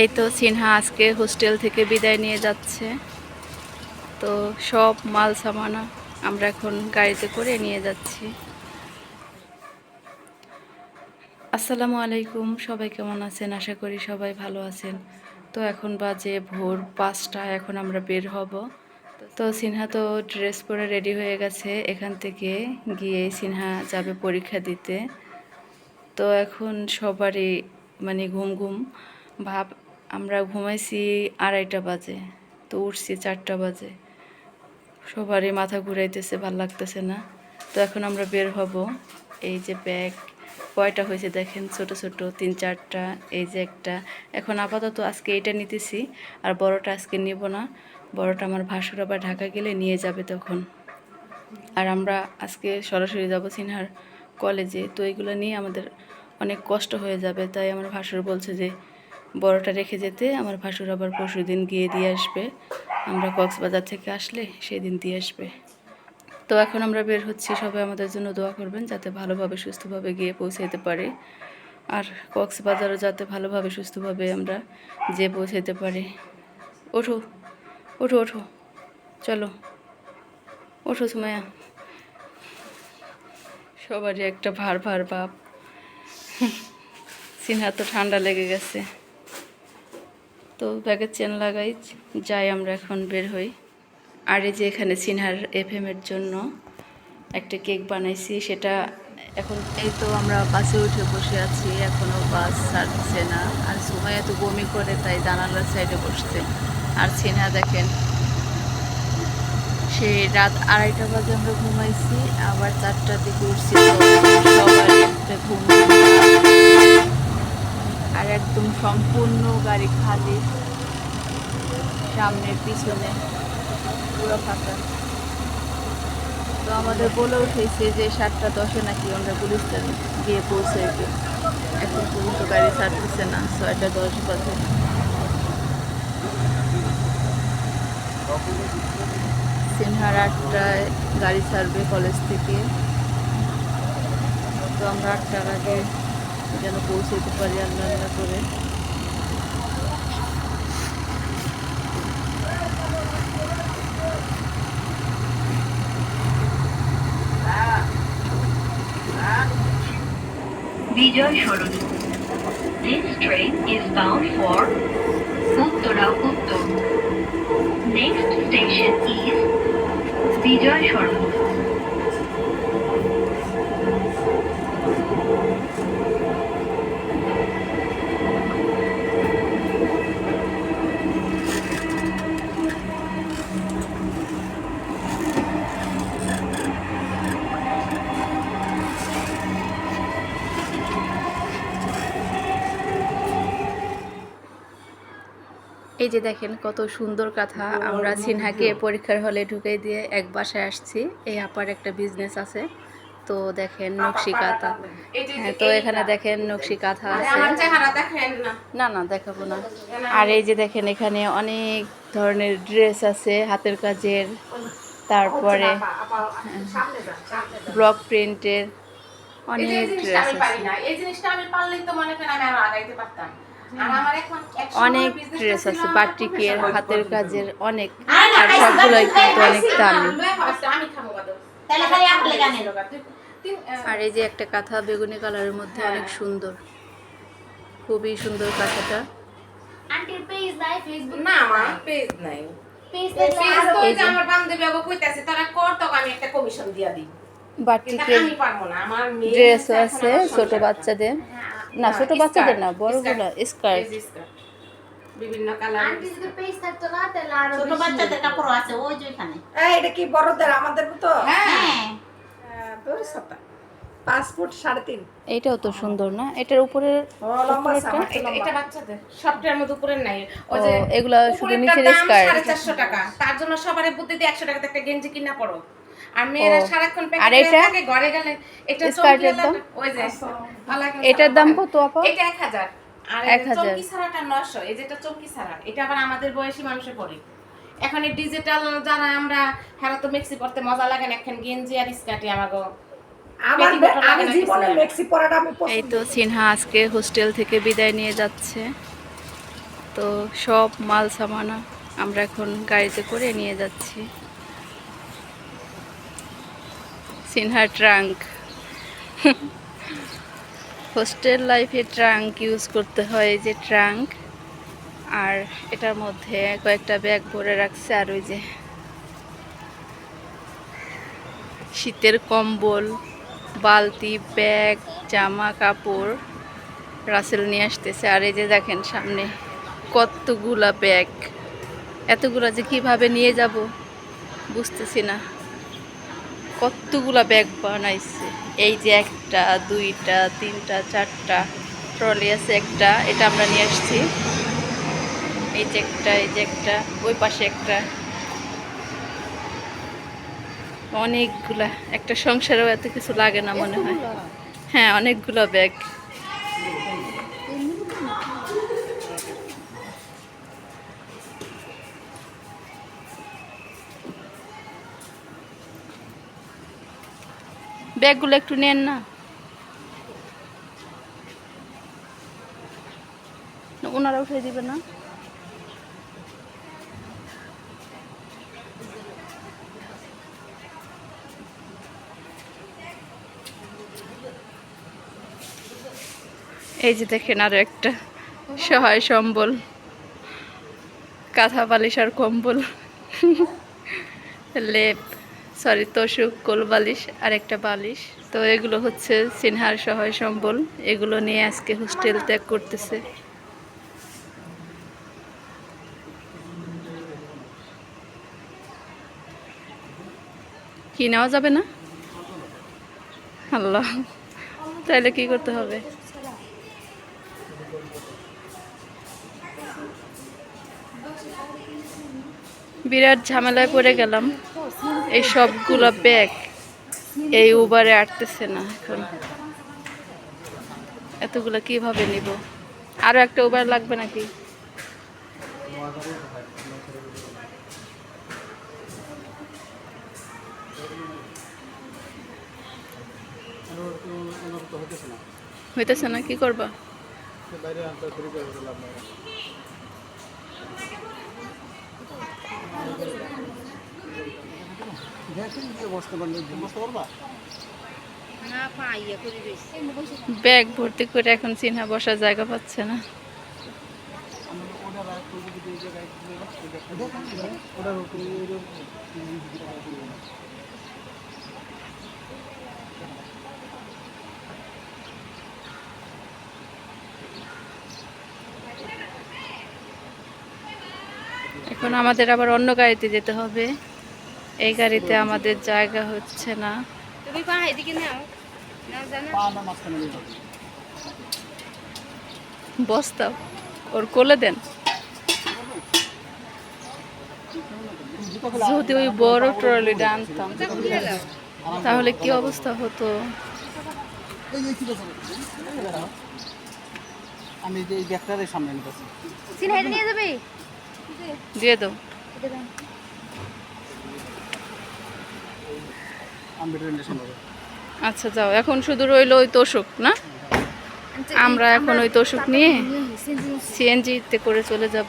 এই তো সিনহা আজকে হোস্টেল থেকে বিদায় নিয়ে যাচ্ছে। তো সব মাল সামানা আমরা এখন গাড়িতে করে নিয়ে যাচ্ছি। আসসালামু আলাইকুম, সবাই কেমন আছেন? আশা করি সবাই ভালো আছেন। তো এখন বাজে ভোর পাঁচটা, এখন আমরা বের হব। তো সিনহা তো ড্রেস পরে রেডি হয়ে গেছে, এখান থেকে গিয়ে সিনহা যাবে পরীক্ষা দিতে। তো এখন সবারই মানে ঘুম ঘুম ভাব আমরা ঘুমাইছি আড়াইটা বাজে, তো উঠছি চারটা বাজে। সবারই মাথা ঘুরাইতেছে, ভালো লাগতেছে না। তো এখন আমরা বের হব। এই যে ব্যাগ কয়টা হয়েছে দেখেন, ছোট ছোট, তিন চারটা, এই যে একটা। এখন আপাতত আজকে এটা নিতেছি, আর বড়টা আজকে নিব না। বড়টা আমার ভাসুর আবার ঢাকা গেলে নিয়ে যাবে তখন। আর আমরা আজকে সরাসরি যাব সিনহার কলেজে তো এগুলো নিয়ে আমাদের অনেক কষ্ট হয়ে যাবে। তাই আমার ভাসুর বলছে যে বড়টা রেখে যেতে আমার ভাসুর আবার পরশু দিন গিয়ে দিয়ে আসবে। আমরা কক্সবাজার থেকে আসলে সেই দিন দিয়ে আসবে। তো এখন আমরা বের হচ্ছি, সবাই আমাদের জন্য দোয়া করবেন যাতে ভালোভাবে, সুস্থভাবে গিয়ে পৌঁছাইতে পারি। আর কক্সবাজারও যাতে ভালোভাবে, সুস্থভাবে আমরা যেয়ে পৌঁছাইতে পারি। ওঠো ওঠো ওঠো, চলো, ওঠো সুমায়া সবারই একটা ভার ভার ভাব। সিনহা তো ঠান্ডা লেগে গেছে। তো ব্যাগের চেন লাগাই, যাই আমরা এখন বের হই। আর এই যে এখানে সিনহার এফএমের জন্য একটা কেক বানাইছি, সেটা এখন এই তো আমরা বাসে উঠে বসে আছি এখনও বাস ছাড়ছে না। আর সময় এত বমি করে, তাই জানালার সাইডে বসছে। আর সিনহা দেখেন সেই রাত আড়াইটা বাজে আমরা ঘুমাইছি, আবার চারটার দিকে উঠছি একটা ঘুম। আর একদম সম্পূর্ণ গাড়ি খালি। সামনের পিছনে পুরো ফাঁকা। তো আমাদের বলে উঠেছে যে সাতটা দশে নাকি আমরা গুলিস্তান গিয়ে পৌঁছাইবে এখন পর্যন্ত গাড়ি ছাড়তেছে না, ছয়টা দশ বাজে। সিনহার আটটায় গাড়ি ছাড়বে কলেজ থেকে। তো আমরা আটটার আগে যেন পৌঁছাতে পারি আল্লাহ আল্লাহ করে। বিজয় সরণি This train is bound for এই যে দেখেন কত সুন্দর কথা। আমরা সিনহাকে পরীক্ষার হলে ঢুকে দিয়ে এক বাসায় আসছি। এই আপার একটা বিজনেস আছে। তো দেখেন নকশি কাঁথা। হ্যাঁ তো এখানে দেখেন নকশি কাঁথা আছে। না। না দেখাবো না। আর এই যে দেখেন এখানে অনেক ধরনের ড্রেস আছে হাতের কাজের। তারপরে। ব্লক প্রিন্টের অনেক ড্রেস আছে। এই জিনিসটা আমি পারলেই তো মনে করেন আমি আরও আগাইতে পারতাম। অনেক ড্রেস আছে বাটিকের হাতের কাজের অনেক আর সবগুলোই কিন্তু অনেক দামি। আর এই যে একটা কাঁথা বেগুনি কালারের মধ্যে অনেক সুন্দর। খুবই সুন্দর কাঁথাটা। বাটিকের ড্রেসও আছে ছোট বাচ্চাদের। হ্যাঁ, না ছোট বাচ্চাদের না বড়গুলো স্কার্ট বিভিন্ন কালার আন্টির যদি পেজ থাকতো না তাহলে আরও ছোট বাচ্চাদের কাপড় আছে ওই যে ওইখানে। এই, এটা কি বড়দের আমাদের মতো? হ্যাঁ। হ্যাঁ। তোর সাড়ে তিন। এটাও তো সুন্দর না? এটার উপরে এটা- বাচ্চাদের সবটার মধ্যে উপরের নাই। ওই যে এগুলা শুধু উপরেরটার নিচের স্কার্ট সাড়ে চারশো টাকা। তার জন্য সবারই বুদ্ধি দিয়ে একশো টাকাতে একটা গেঞ্জি কিনা পড়ো। আর মেয়েরা। সারাক্ষণ প্যাকেটে থাকে ঘরে গেলে এটা স্কার্টের দাম? ওই যে এটার দাম কত আপা? এটা এক হাজার। আর এক হাজার। চমকি ছাড়াটা নশো এই যেটা চমকি ছাড়া। এটা আবার আমাদের বয়সী মানুষে পড়ে এখন এই ডিজিটাল যারা আমরা হ্যাঁ তো মেক্সি পড়তে মজা লাগে না। এখন গেঞ্জি আর স্কার্টে আমাকে আমার পেটিকোট লাগে আমি জীবনে মেক্সি পরাটা আমি এই তো সিনহা আজকে হোস্টেল থেকে বিদায় নিয়ে যাচ্ছে। তো সব মাল সামানা আমরা এখন গাড়িতে করে নিয়ে যাচ্ছি। সিনহা ট্রাঙ্ক হোস্টেল লাইফে ট্রাঙ্ক ইউজ করতে হয় যে ট্রাঙ্ক আর এটার মধ্যে কয়েকটা ব্যাগ ভরে রাখছে, আর ওই যে শীতের কম্বল, বালতি ব্যাগ জামা, কাপড় রাসেল নিয়ে আসতেছে, আর এই যে দেখেন সামনে কতগুলা ব্যাগ এতগুলা যে কীভাবে নিয়ে যাব, বুঝতেছি না। কতগুলা ব্যাগ বানাইছে? এই যে একটা দুইটা তিনটা চারটা ট্রলি আছে একটা এটা আমরা নিয়ে আসছি। এই যে একটা এই যে একটা ওই পাশে একটা। অনেকগুলা একটা সংসারেও এত কিছু লাগে না মনে হয়। হ্যাঁ অনেকগুলো ব্যাগ ব্যাগগুলো একটু নেন না। ওনারা উঠে দিবে না। এই যে দেখেন আরও একটা সহায় সম্বল। কাঁথা বালিশ আর কম্বল। লেপ। সরি তোষক কোল বালিশ আর একটা বালিশ। তো এগুলো হচ্ছে সিনহার সহায় সম্বল। এগুলো নিয়ে আজকে হোস্টেল ত্যাগ করতেছে। কি, নেওয়া যাবে না? আল্লাহ, তাহলে কি করতে হবে? বিরাট ঝামেলায় পড়ে গেলাম। এই সবগুলো ব্যাগ এই উবারে আটতেছে না এখন। এতগুলো কীভাবে নিব? আরও একটা উবার লাগবে নাকি? হইতেছে না, কি করবা? ব্যাগ ভর্তি করে এখন চিনহা বসার জায়গা পাচ্ছে না। এখন আমাদের আবার অন্য গাড়িতে যেতে হবে। এই গাড়িতে আমাদের জায়গা হচ্ছে না তুমি পা এদিকে নাও বস্তা ওর কোলে দেন যদি ওই বড় ট্রলিটা আনতাম তাহলে কি অবস্থা হতো আমি এই ব্যাগটার সামনে নিতেছি দিয়ে দাও আমি ট্রেনের সামনে আচ্ছা যাও। এখন শুধু রইল ওই তোষক না? আমরা এখন ওই তোষক নিয়ে সিএনজিতে করে চলে যাব।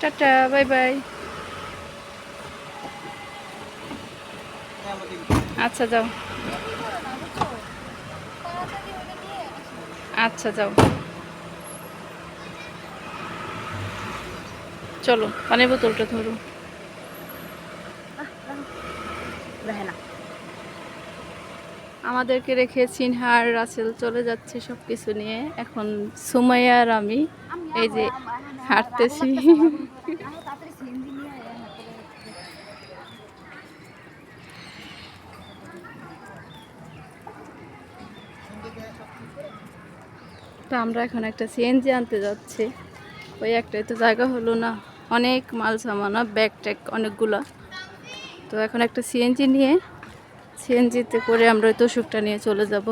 Tata bye bye. আচ্ছা যাও। আচ্ছা যাও। চলো পানির বোতলটা ধরো। আমাদেরকে রেখে সিনহার রাসেল চলে যাচ্ছে সব কিছু নিয়ে। এখন সুমাইয়া আর আমি এই যে হাঁটতেছি। সিএনজি নিয়ে আয় তো আমরা এখন একটা সিএনজি আনতে যাচ্ছি। ওই একটাই তো জায়গা হলো না। অনেক মাল সামানা ব্যাগ ট্যাগ অনেকগুলো। তো এখন একটা সিএনজি নিয়ে সিএনজিতে করে আমরা ওই তোষকটা নিয়ে চলে যাব।